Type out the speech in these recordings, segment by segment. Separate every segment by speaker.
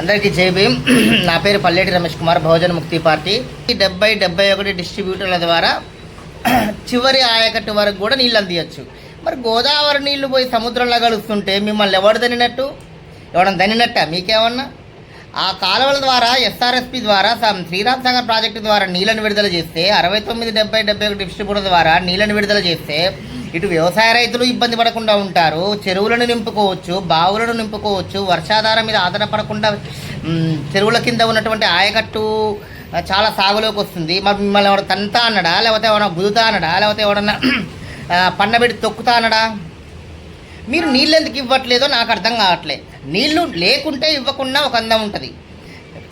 Speaker 1: అందరికీ జై భీమ్. నా పేరు పల్లెటి రమేష్ కుమార్ బహుజన ముక్తి పార్టీ. డెబ్బై డెబ్బై ఒకటి డిస్ట్రిబ్యూటర్ల ద్వారా చివరి ఆయకట్టు వరకు కూడా నీళ్ళు అందియచ్చు. మరి గోదావరి నీళ్ళు పోయి సముద్రంలో కలుస్తుంటే మిమ్మల్ని ఎవడు దనినట్టు ఎవడని దనినట్ట మీకేమన్నా? ఆ కాలువల ద్వారా ఎస్ఆర్ఎస్పి ద్వారా సమ్ శ్రీరామ్ సాగర్ ప్రాజెక్టు ద్వారా నీళ్ళను విడుదల చేస్తే అరవై తొమ్మిది డెబ్బై డెబ్బై ఒకటి డిస్ట్రిబ్యూటర్ ద్వారా నీళ్ళను విడుదల చేస్తే ఇటు వ్యవసాయ రైతులు ఇబ్బంది పడకుండా ఉంటారు చెరువులను నింపుకోవచ్చు బావులను నింపుకోవచ్చు వర్షాధారం మీద ఆధారపడకుండా చెరువుల కింద ఉన్నటువంటి ఆయకట్టు చాలా సాగులోకి వస్తుంది. మరి మిమ్మల్ని ఎవడ తంతా అన్నడా? లేకపోతే ఎవడన్నా గుదుతా అన్నడా? లేకపోతే ఎవడన్నా పన్నబెట్టి తొక్కుతా అన్నడా? మీరు నీళ్ళు ఎందుకు ఇవ్వట్లేదో నాకు అర్థం కావట్లే. నీళ్ళు లేకుంటే ఇవ్వకుండా ఒక అందం ఉంటుంది.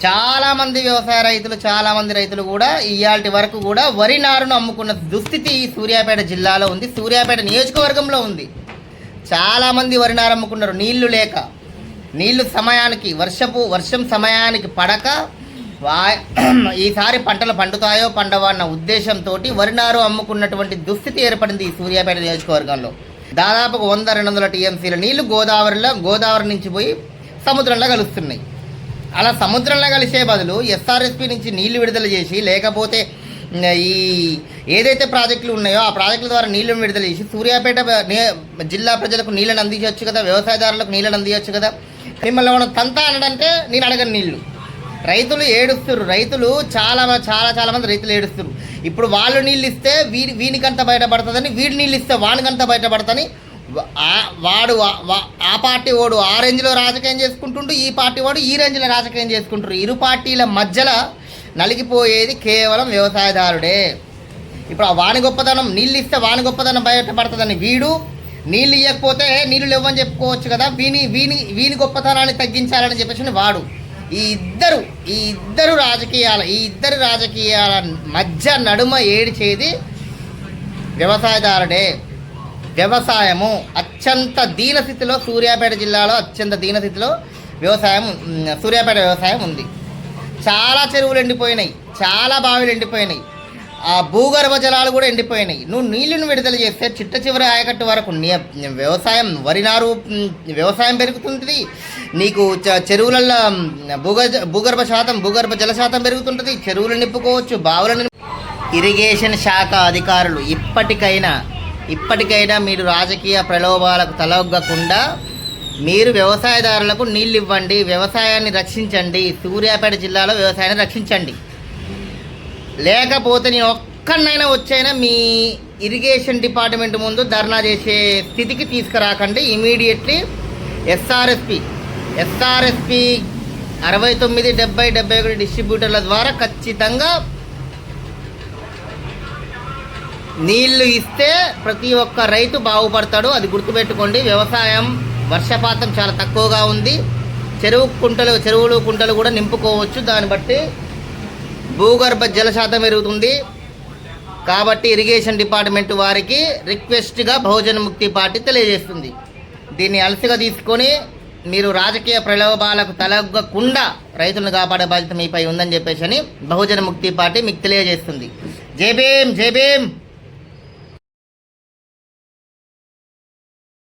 Speaker 1: చాలామంది వ్యవసాయ రైతులు చాలామంది రైతులు కూడా ఇవాళ వరకు కూడా వరి నారును అమ్ముకున్న దుస్థితి ఈ సూర్యాపేట జిల్లాలో ఉంది. సూర్యాపేట నియోజకవర్గంలో ఉంది. చాలామంది వరి నారు అమ్ముకున్నారు. నీళ్ళు లేక. నీళ్ళు సమయానికి వర్షపు వర్షం సమయానికి పడక వా- ఈసారి పంటలు పండుతాయో పండవో అన్న ఉద్దేశంతో వరి నారు అమ్ముకున్నటువంటి దుస్థితి ఏర్పడింది ఈ సూర్యాపేట నియోజకవర్గంలో. దాదాపు వంద రెండు వందల టీఎంసీల నీళ్ళు గోదావరిలో గోదావరి నుంచి పోయి సముద్రంలో కలుస్తున్నాయి. అలా సముద్రంలో కలిసే బదులు ఎస్ఆర్ఎస్పి నుంచి నీళ్ళు విడుదల చేసి లేకపోతే ఈ ఏదైతే ప్రాజెక్టులు ఉన్నాయో ఆ ప్రాజెక్టుల ద్వారా నీళ్ళను విడుదల చేసి సూర్యాపేట నే- జిల్లా ప్రజలకు నీళ్ళని అందించవచ్చు కదా వ్యవసాయదారులకు నీళ్ళని అందించవచ్చు కదా. మిమ్మల్ని మనం తంత అనడంటే నేను అడగను నీళ్ళు. రైతులు ఏడుస్తున్నారు రైతులు చాలా చాలా చాలా మంది రైతులు ఏడుస్తున్నారు ఇప్పుడు వాళ్ళు నీళ్ళు ఇస్తే వీడి వీనికంత బయటపడుతుందని వీడి నీళ్ళు ఇస్తే వానికంత బయటపడతని వాడు వా- ఆ పార్టీ వాడు ఆ రేంజ్లో రాజకీయం చేసుకుంటుండు ఈ పార్టీ వాడు ఈ రేంజ్లో రాజకీయం చేసుకుంటారు ఇరు పార్టీల మధ్యలో నలిగిపోయేది కేవలం వ్యవసాయదారుడే. ఇప్పుడు ఆ వాణి గొప్పతనం నీళ్ళు ఇస్తే వాణి గొప్పతనం బయటపడుతుందని వీడు నీళ్ళు ఇవ్వకపోతే నీళ్ళు లేవని చెప్పుకోవచ్చు కదా వీని వీని వీని గొప్పతనాన్ని తగ్గించాలని చెప్పేసి వాడు. ఈ ఇద్దరు ఈ ఇద్దరు రాజకీయాల ఈ ఇద్దరు రాజకీయాల మధ్య నడుమ ఏడిచేది వ్యవసాయదారుడే. వ్యవసాయము అత్యంత దీనస్థితిలో సూర్యాపేట జిల్లాలో అత్యంత దీనస్థితిలో వ్యవసాయం సూర్యాపేట వ్యవసాయం ఉంది. చాలా చెరువులు ఎండిపోయినాయి. చాలా బావిలు ఎండిపోయినాయి. ఆ భూగర్భ జలాలు కూడా ఎండిపోయినాయి. నువ్వు నీళ్ళను విడుదల చేస్తే చిట్ట చివరి ఆయకట్టు వరకు నీ వ్యవసాయం వరి నారు వ్యవసాయం పెరుగుతుంది నీకు చెరువులలో భూగర్భ భూగర్భ శాతం భూగర్భ జల శాతం పెరుగుతుంటుంది. చెరువులు నింపుకోవచ్చు బావులను ఇరిగేషన్ శాఖ అధికారులు ఇప్పటికైనా ఇప్పటికైనా మీరు రాజకీయ ప్రలోభాలకు తలొగ్గకుండా మీరు వ్యవసాయదారులకు నీళ్ళు ఇవ్వండి వ్యవసాయాన్ని రక్షించండి సూర్యాపేట జిల్లాలో వ్యవసాయాన్ని రక్షించండి. లేకపోతే నేను ఒక్కనైనా వచ్చైనా మీ ఇరిగేషన్ డిపార్ట్మెంట్ ముందు ధర్నా చేసే స్థితికి తీసుకురాకండి ఇమీడియట్లీ. ఎస్ఆర్ఎస్పి ఎస్ఆర్ఎస్పి అరవై తొమ్మిది డెబ్బై డెబ్బై ఒకటి డిస్ట్రిబ్యూటర్ల ద్వారా ఖచ్చితంగా నీళ్ళు ఇస్తే ప్రతి ఒక్క రైతు బాగుపడతాడు. అది గుర్తుపెట్టుకోండి. వ్యవసాయం వర్షపాతం చాలా తక్కువగా ఉంది. చెరువు కుంటలు చెరువులు కుంటలు కూడా నింపుకోవచ్చు. దాన్ని బట్టి భూగర్భ జల శాతం పెరుగుతుంది. కాబట్టి ఇరిగేషన్ డిపార్ట్మెంట్ వారికి రిక్వెస్ట్గా బహుజన ముక్తి పార్టీ తెలియజేస్తుంది. దీన్ని అలసిగా తీసుకొని మీరు రాజకీయ ప్రలోభాలకు తలగ్గకుండా రైతులను కాపాడే బాధ్యత మీపై ఉందని చెప్పేసి అని బహుజన ముక్తి పార్టీ మీకు తెలియజేస్తుంది. జై భీమ్ జై భీమ్!